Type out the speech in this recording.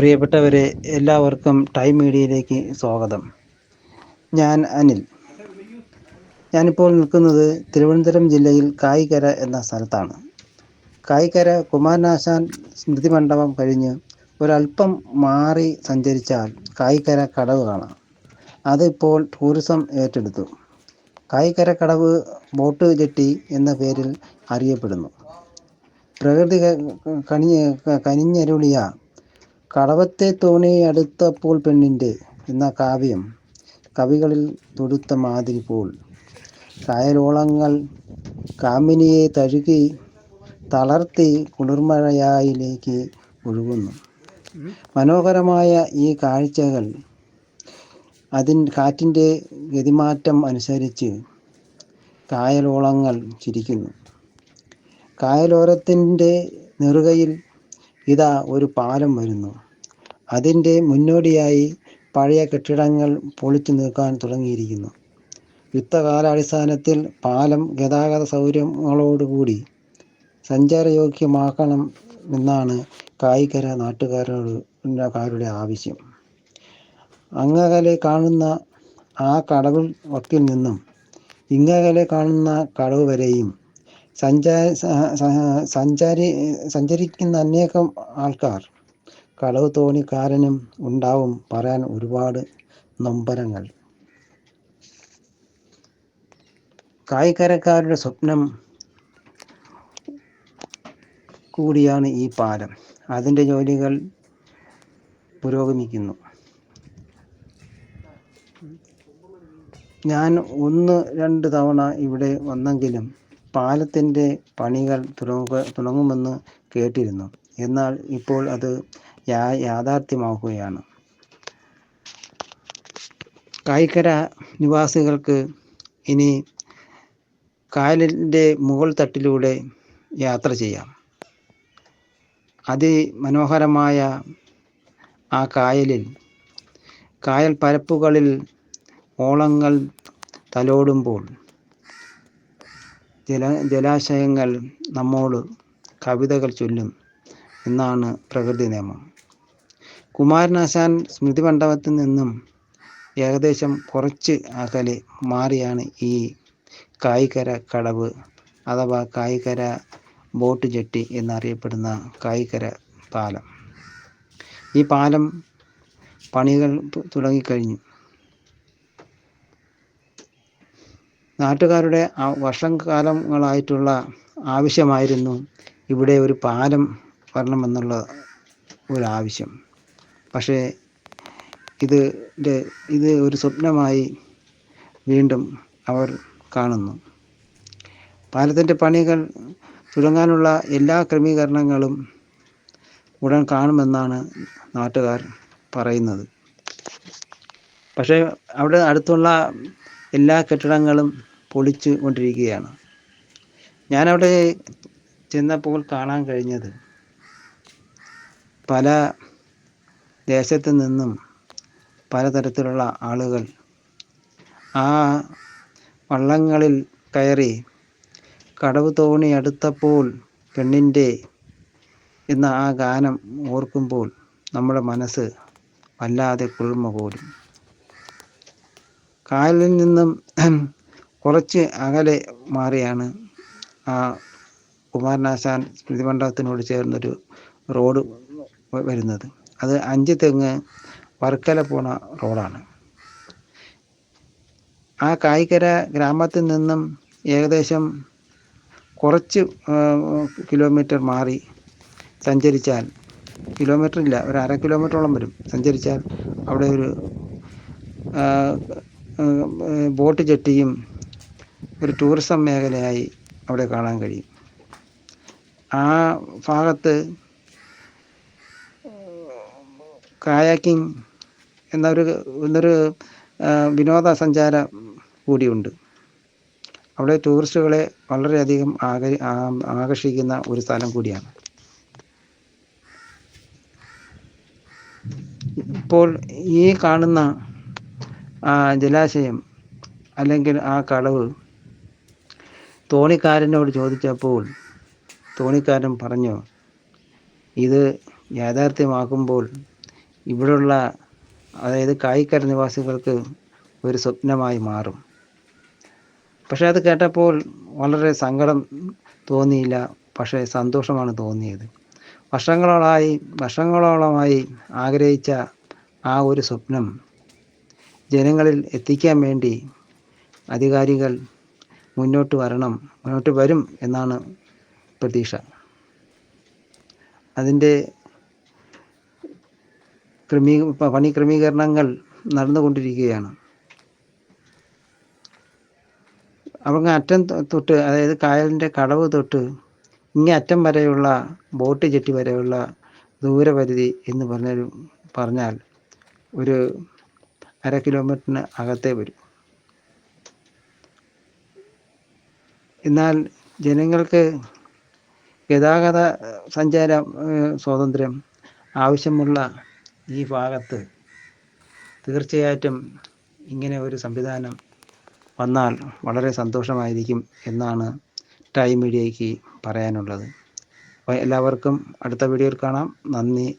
പ്രിയപ്പെട്ടവരെ എല്ലാവർക്കും ടൈം മീഡിയയിലേക്ക് സ്വാഗതം. ഞാൻ അനിൽ. ഞാനിപ്പോൾ നിൽക്കുന്നത് തിരുവനന്തപുരം ജില്ലയിൽ കായിക്കര എന്ന സ്ഥലത്താണ്. കായിക്കര കുമാരനാശാൻ സ്മൃതി മണ്ഡപം കഴിഞ്ഞ് ഒരല്പം മാറി സഞ്ചരിച്ചാൽ കായിക്കര കടവ് കാണാം. അതിപ്പോൾ ടൂറിസം ഏറ്റെടുത്തു. കായിക്കര കടവ് ബോട്ട് ജെട്ടി എന്ന പേരിൽ അറിയപ്പെടുന്നു. പ്രകൃതി കനിഞ്ഞ് കനിഞ്ഞരുളിയ കടവത്തെ തോണി അടുത്തപ്പോൾ പെണ്ണിന്റെ എന്ന കാവ്യം കവികളിൽ തൊടുത്ത മാതിരി പോൽ കായലോളങ്ങൾ കാമിനിയെ തഴുകി തളർത്തി കുളിർമഴയായിലേക്ക് ഒഴുകുന്നു. മനോഹരമായ ഈ കാഴ്ചകൾ അതിൻ കാറ്റിന്റെ ഗതിമാറ്റം അനുസരിച്ച് കായലോളങ്ങൾ ചിരിക്കുന്നു. കായലോരത്തിന്റെ നെറുകയിൽ ഇതാ ഒരു പാലം വരുന്നു. അതിന്റെ മുന്നോടിയായി പഴയ കെട്ടിടങ്ങൾ പൊളിച്ചു നീക്കാൻ തുടങ്ങിയിരിക്കുന്നു. യുദ്ധകാലാടിസ്ഥാനത്തിൽ പാലം ഗതാഗത സൗകര്യങ്ങളോടുകൂടി സഞ്ചാരയോഗ്യമാക്കണം എന്നാണ് കായികര നാട്ടുകാരോട് കാരുടെ ആവശ്യം. അങ്ങകലെ കാണുന്ന ആ കടവിൽ വക്കിൽ നിന്നും ഇങ്ങകലെ കാണുന്ന കടവ് വരെയും സഞ്ചാര സഞ്ചാരി സഞ്ചരിക്കുന്ന അനേകം ആൾക്കാർ. കടവ് തോണിക്കാരനും ഉണ്ടാവും പറയാൻ ഒരുപാട് നൊമ്പരങ്ങൾ. കായിക്കരക്കാരുടെ സ്വപ്നം കൂടിയാണ് ഈ പാലം. അതിന്റെ ജോലികൾ പുരോഗമിക്കുന്നു. ഞാൻ ഒന്ന് രണ്ട് തവണ ഇവിടെ വന്നെങ്കിലും പാലത്തിന്റെ പണികൾ തുടങ്ങുക തുടങ്ങുമെന്ന് കേട്ടിരുന്നു. എന്നാൽ ഇപ്പോൾ അത് യാ യാഥാർത്ഥ്യമാവുകയാണ്. കായിക്കര നിവാസികൾക്ക് ഇനി കായലിന്റെ മുകൾ തട്ടിലൂടെ യാത്ര ചെയ്യാം. അതിമനോഹരമായ ആ കായലിൽ കായൽ പരപ്പുകളിൽ ഓളങ്ങൾ തലോടുമ്പോൾ ജല ജലാശയങ്ങൾ നമ്മോട് കവിതകൾ ചൊല്ലും എന്നാണ് പ്രകൃതി നിയമം. കുമാരനാശാൻ സ്മൃതി മണ്ഡപത്തിൽ നിന്നും ഏകദേശം കുറച്ച് അകലെ മാറിയാണ് ഈ കായിക്കര കടവ് അഥവാ കായിക്കര ബോട്ട് ജെട്ടി എന്നറിയപ്പെടുന്ന കായിക്കര പാലം. ഈ പാലം പണികൾ തുടങ്ങിക്കഴിഞ്ഞു. നാട്ടുകാരുടെ വർഷകാലങ്ങളായിട്ടുള്ള ആവശ്യമായിരുന്നു ഇവിടെ ഒരു പാലം വരണമെന്നുള്ള ഒരു ആവശ്യം പക്ഷേ ഇത് ഇത് ഒരു സ്വപ്നമായി വീണ്ടും അവർ കാണുന്നു. പാലത്തിന്റെ പണികൾ തുടങ്ങാനുള്ള എല്ലാ ക്രമീകരണങ്ങളും ഉടൻ കാണുമെന്നാണ് നാട്ടുകാർ പറയുന്നത്. പക്ഷേ അവിടെ അടുത്തുള്ള എല്ലാ കെട്ടിടങ്ങളും പൊളിച്ചു കൊണ്ടിരിക്കുകയാണ്. ഞാനവിടെ ചെന്നപ്പോൾ കാണാൻ കഴിഞ്ഞത് പല ദേശത്തു നിന്നും പലതരത്തിലുള്ള ആളുകൾ ആ വള്ളങ്ങളിൽ കയറി കടവ് തോണി അടുത്തപ്പോൾ പെണ്ണിന്റെ എന്ന ആ ഗാനം ഓർക്കുമ്പോൾ നമ്മുടെ മനസ്സ് വല്ലാതെ കുളിർമ പോലും. കായലിൽ നിന്നും കുറച്ച് അകലെ മാറിയാണ് ആ കുമാരനാശാൻ സ്മൃതി മണ്ഡപത്തിനോട് ചേർന്നൊരു റോഡ് വരുന്നത്. അത് അഞ്ച് തെങ്ങ് വർക്കല പോണ റോഡാണ്. ആ കായിക്കര ഗ്രാമത്തിൽ നിന്നും ഏകദേശം കുറച്ച് കിലോമീറ്റർ മാറി സഞ്ചരിച്ചാൽ കിലോമീറ്റർ ഇല്ല ഒരു അര കിലോമീറ്ററോളം വരും. സഞ്ചരിച്ചാൽ അവിടെ ഒരു ബോട്ട് ജെട്ടിയും ഒരു ടൂറിസം മേഖലയായി അവിടെ കാണാൻ കഴിയും. ആ ഭാഗത്ത് കായാക്കിംഗ് എന്നൊരു എന്നൊരു വിനോദസഞ്ചാര കൂടിയുണ്ട്. അവിടെ ടൂറിസ്റ്റുകളെ വളരെയധികം ആക ആകർഷിക്കുന്ന ഒരു സ്ഥലം കൂടിയാണ്. ഇപ്പോൾ ഈ കാണുന്ന ജലാശയം അല്ലെങ്കിൽ ആ കടവ് തോണിക്കാരനോട് ചോദിച്ചപ്പോൾ തോണിക്കാരൻ പറഞ്ഞു ഇത് യാഥാർത്ഥ്യമാക്കുമ്പോൾ ഇവിടെയുള്ള അതായത് കായിക്കര നിവാസികൾക്ക് ഒരു സ്വപ്നമായി മാറും. പക്ഷെ അത് കേട്ടപ്പോൾ വളരെ സങ്കടം തോന്നിയില്ല പക്ഷേ സന്തോഷമാണ് തോന്നിയത്. വർഷങ്ങളോളമായി വർഷങ്ങളോളമായി ആഗ്രഹിച്ച ആ ഒരു സ്വപ്നം ജനങ്ങളിൽ എത്തിക്കാൻ വേണ്ടി അധികാരികൾ മുന്നോട്ട് വരണം മുന്നോട്ട് വരും എന്നാണ് പ്രതീക്ഷ. അതിന്റെ ക്രമീ പണി ക്രമീകരണങ്ങൾ നടന്നുകൊണ്ടിരിക്കുകയാണ്. അവങ്ങ് അറ്റം തൊട്ട് അതായത് കായലിന്റെ കടവ് തൊട്ട് ഇങ്ങേ അറ്റം വരെയുള്ള ബോട്ട് ജെട്ടി വരെയുള്ള ദൂരപരിധി എന്ന് പറഞ്ഞൊരു പറഞ്ഞാൽ ഒരു അര കിലോമീറ്ററിന് അകത്തേ വരും. എന്നാൽ ജനങ്ങൾക്ക് ഗതാഗത സഞ്ചാര സ്വാതന്ത്ര്യം ആവശ്യമുള്ള ഈ ഭാഗത്ത് തീർച്ചയായിട്ടും ഇങ്ങനെ ഒരു സംവിധാനം വന്നാൽ വളരെ സന്തോഷമായിരിക്കും എന്നാണ് ടൈം മീഡിയയ്ക്ക് പറയാനുള്ളത്. അപ്പോൾ എല്ലാവർക്കും അടുത്ത വീഡിയോയിൽ കാണാം. നന്ദി.